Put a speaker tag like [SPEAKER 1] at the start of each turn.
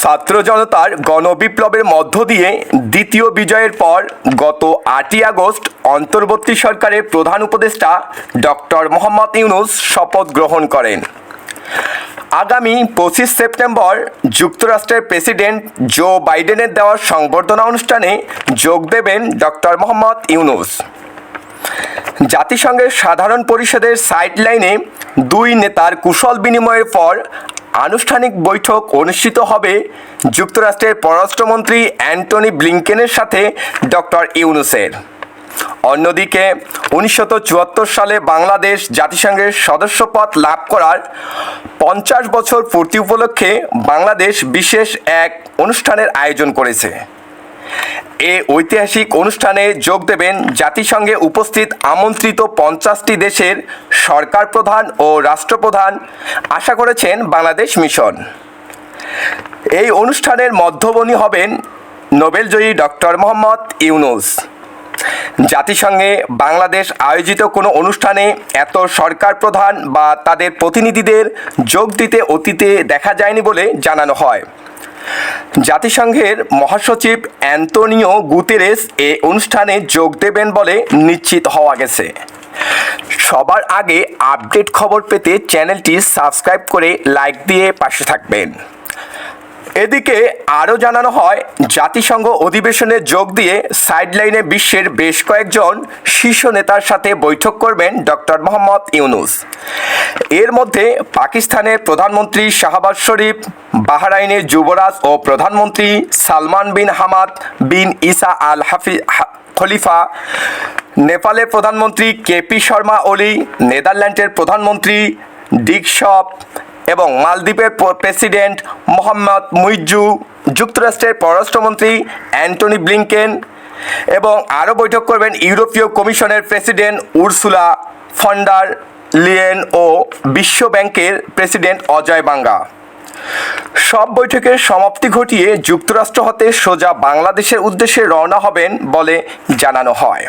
[SPEAKER 1] ছাত্র জনতার গণবিপ্লবের মধ্য দিয়ে দ্বিতীয় বিজয়ের পর গত আটই আগস্ট অন্তর্বর্তী সরকারের প্রধান উপদেষ্টা ডক্টর মোহাম্মদ ইউনুস শপথ গ্রহণ করেন। আগামী পঁচিশ সেপ্টেম্বর যুক্তরাষ্ট্রের প্রেসিডেন্ট জো বাইডেনের দেওয়া সংবর্ধনা অনুষ্ঠানে যোগ দেবেন ডক্টর মোহাম্মদ ইউনুস। জাতিসংঘের সাধারণ পরিষদের সাইডলাইনে দুই নেতার কুশল বিনিময়ের পর আনুষ্ঠানিক বৈঠক অনুষ্ঠিত হবে যুক্তরাষ্ট্রের পররাষ্ট্রমন্ত্রী অ্যান্টনি ব্লিংকেনের সাথে ডক্টর ইউনুসের। অন্যদিকে, উনিশশো চুয়াত্তর সালে বাংলাদেশ জাতিসংঘের সদস্যপদ লাভ করার পঞ্চাশ বছর পূর্তি উপলক্ষে বাংলাদেশ বিশেষ এক অনুষ্ঠানের আয়োজন করেছে। এ ঐতিহাসিক অনুষ্ঠানে যোগ দেবেন জাতিসংঘে উপস্থিত আমন্ত্রিত পঞ্চাশটি দেশের সরকার প্রধান ও রাষ্ট্রপ্রধান। আশা করেছেন বাংলাদেশ মিশন। এই অনুষ্ঠানের মধ্যবনী হবেন নোবেলজয়ী ডক্টর মোহাম্মদ ইউনুস। জাতিসংঘে বাংলাদেশ আয়োজিত কোনো অনুষ্ঠানে এত সরকার প্রধান বা তাদের প্রতিনিধিদের যোগ দিতে অতীতে দেখা যায়নি বলে জানানো হয়। জাতিসংঘের মহাসচিব অ্যান্তোনিও গুতেরেস এ অনুষ্ঠানে যোগ দেবেন বলে নিশ্চিত হওয়া গেছে। সবার আগে আপডেট খবর পেতে চ্যানেলটি সাবস্ক্রাইব করে লাইক দিয়ে পাশে থাকবেন। এদিকে আরও জানানো হয়, জাতিসংঘ অধিবেশনে যোগ দিয়ে সাইডলাইনে বিশ্বের বেশ কয়েকজন শীর্ষ নেতার সাথে বৈঠক করবেন ডক্টর মোহাম্মদ ইউনুস। এর মধ্যে পাকিস্তানের প্রধানমন্ত্রী শাহবাজ শরীফ বাহরাইনের যুবরাজ ও প্রধানমন্ত্রী সালমান বিন হামাদ বিন ইসা আল হাফি খলিফা, নেপালের প্রধানমন্ত্রী কেপি শর্মা ওলি, নেদারল্যান্ডের প্রধানমন্ত্রী ডিক শপ এবং মালদ্বীপের প্রেসিডেন্ট মোহাম্মদ মুইজু যুক্তরাষ্ট্রের পররাষ্ট্রমন্ত্রী অ্যান্টনি ব্লিংকেন এবং আরও বৈঠক করবেন ইউরোপীয় কমিশনের president Ursula von der Leyen ও বিশ্ব ব্যাংকের প্রেসিডেন্ট অজয় বাঙ্গা। সব বৈঠকের সমাপ্তি ঘটিয়ে যুক্তরাষ্ট্র হতে সোজা বাংলাদেশের উদ্দেশ্যে রওনা হবেন বলে জানানো হয়।